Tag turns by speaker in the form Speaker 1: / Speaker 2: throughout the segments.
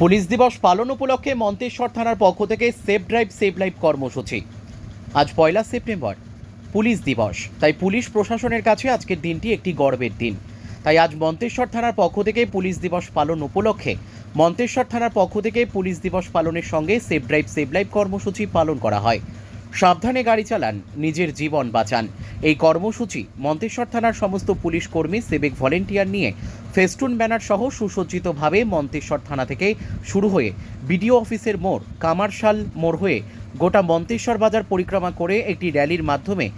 Speaker 1: Police দিবস পালন উপলক্ষে মন্তেশ্বর থানার পক্ষ থেকে সেফ ড্রাইভ সেভ লাইফ কর্মসূচি। আজ পয়লা সেপ্টেম্বর, পুলিশ দিবস। তাই পুলিশ প্রশাসনের কাছে আজকের দিনটি একটি গর্বের দিন। তাই আজ মন্তেশ্বর থানার পক্ষ থেকে পুলিশ দিবস পালন উপলক্ষে মন্তেশ্বর থানার পক্ষ থেকে পুলিশ দিবস পালনের সঙ্গে সেফ ড্রাইভ সেভ লাইফ কর্মসূচি পালন করা হয়। সাবধানে গাড়ি চালান, নিজের জীবন বাঁচান। এই কর্মসূচি মন্তেশ্বর থানার সমস্ত পুলিশ কর্মী, সিভিক ভলেন্টিয়ার নিয়ে ফেস্টুন ব্যানার সহ সুসজ্জিতভাবে মন্তেশ্বর থানা থেকে শুরু হয়ে বিডিও অফিসের মোড়, কামারশাল মোড় হয়ে গোটা মন্তেশ্বর বাজার পরিক্রমা করে একটি র্যালির মাধ্যমে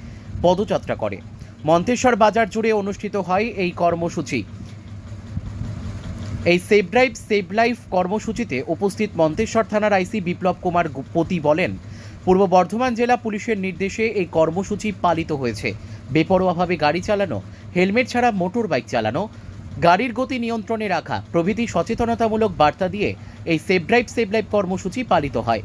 Speaker 1: পদযাত্রা করে। মন্তেশ্বর বাজার জুড়ে অনুষ্ঠিত হয় এই কর্মসূচি। এই সেভ ড্রাইভ, সেভ লাইফ কর্মসূচিতে উপস্থিত মন্তেশ্বর থানার আইসি বিপ্লব কুমার পতি বলেন পূর্ব বর্ধমান জেলা পুলিশের নির্দেশে এই কর্মসূচি পালিত হয়েছে। বেপরোয়াভাবে গাড়ি চালানো হেলমেট ছাড়া মোটর বাইক চালানো গাড়ির গতি নিয়ন্ত্রণে রাখা প্রভৃতি সচেতনতামূলক বার্তা দিয়ে এই সেভ ড্রাইভ সেভ লাইফ কর্মসূচি পালিত হয়।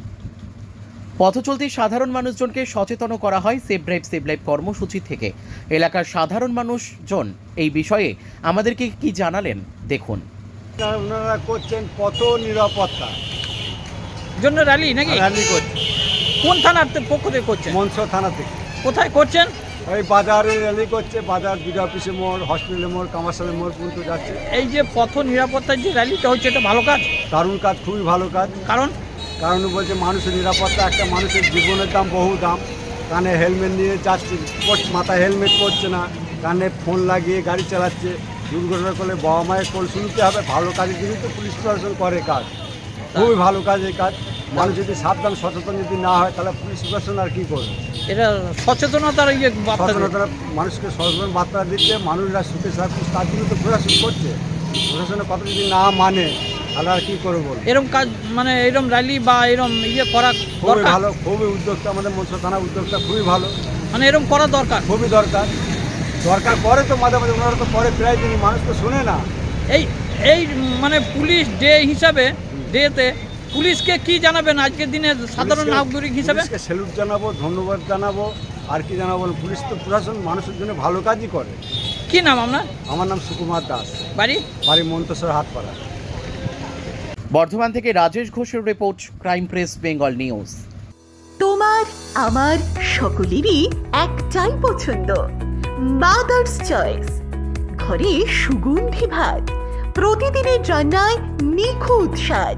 Speaker 1: পথ পথচলতি সাধারণ মানুষজনকে সচেতন করা হয় সেভ ড্রাইভ সেভ লাইফ কর্মসূচি থেকে। এলাকার সাধারণ মানুষজন এই বিষয়ে আমাদেরকে কি জানালেন দেখুন।
Speaker 2: ওনারা করছেন পথ নিরাপত্তা।
Speaker 3: জন্য র্যালি নাকি?
Speaker 2: র্যালি করছেন
Speaker 3: কোন থানার পক্ষ থেকে করছেন?
Speaker 2: মনসা থানা থেকে।
Speaker 3: কোথায় করছেন?
Speaker 2: ওই বাজারে র্যালি করছে বাজার বিডি অফিসে মোড় হসপিটালের মোড় কামারশালের মোড় পর্যন্ত যাচ্ছে।
Speaker 3: এই যে পথ নিরাপত্তার যে র্যালিটা হচ্ছে এটা ভালো কাজ?
Speaker 2: দারুণ কাজ খুবই ভালো কাজ।
Speaker 3: কারণ?
Speaker 2: কারণ বলছে মানুষের নিরাপত্তা একটা মানুষের জীবনের দাম বহু দাম। কানে হেলমেট নিয়ে যাচ্ছে মাথায় হেলমেট পরছে না। কানে ফোন লাগিয়ে গাড়ি চালাচ্ছে। দুর্ঘটনা করলে বাবা মায়ের কোল শুনতে হবে। ভালো কাজের জন্যই তো পুলিশ প্রশাসন করে কাজ। খুবই ভালো কাজ এই কাজ। মানুষ যদি সাবধান সচেতন যদি না হয় তাহলে পুলিশ প্রশাসন আর কী করবে?
Speaker 3: এটা সচেতনতার ইয়ে বার্তা
Speaker 2: মানুষকে সচেতন বার্তা দিচ্ছে মানুষরা সুখে থাকুক তার জন্য তো প্রশাসন করছে। প্রশাসনের কথা যদি না মানে তাহলে আর কী করব?
Speaker 3: এরম কাজ মানে এরম র্যালি বা এরম ইয়ে করা
Speaker 2: খুবই ভালো খুবই উদ্যোক্তা আমাদের মৎস্য থানা উদ্যোক্তা খুবই ভালো।
Speaker 3: মানে এরম করা দরকার?
Speaker 2: খুবই দরকার। দরকার পরে তো মাঝে মাঝে ওনারা তো পরে প্রায় দিনই মানুষ তো শোনে না।
Speaker 3: এই এই মানে পুলিশ ডে হিসাবে ডেতে পুলিশকে কি জানাবেন আজকের দিনে সাধারণ নাগরিক হিসাবে?
Speaker 2: স্যালুট জানাব ধন্যবাদ জানাব আর কি জানাব পুলিশ তো প্রশাসন মানুষের জন্য ভালো কাজই করে।
Speaker 3: কি নাম আপনার?
Speaker 2: আমার নাম সুকুমার দাস।
Speaker 3: বাড়ি?
Speaker 2: বাড়ি মন্তেশ্বর হাটপাড়া।
Speaker 1: বর্ধমান থেকে রাজেশ ঘোষের report crime press Bengal news.
Speaker 4: তোমার আমার সকলেরই একটাই পছন্দ মাদার্স চয়েস ঘরে সুগন্ধি ভাত প্রতিদিনের রান্নায় নিখুঁত স্বাদ।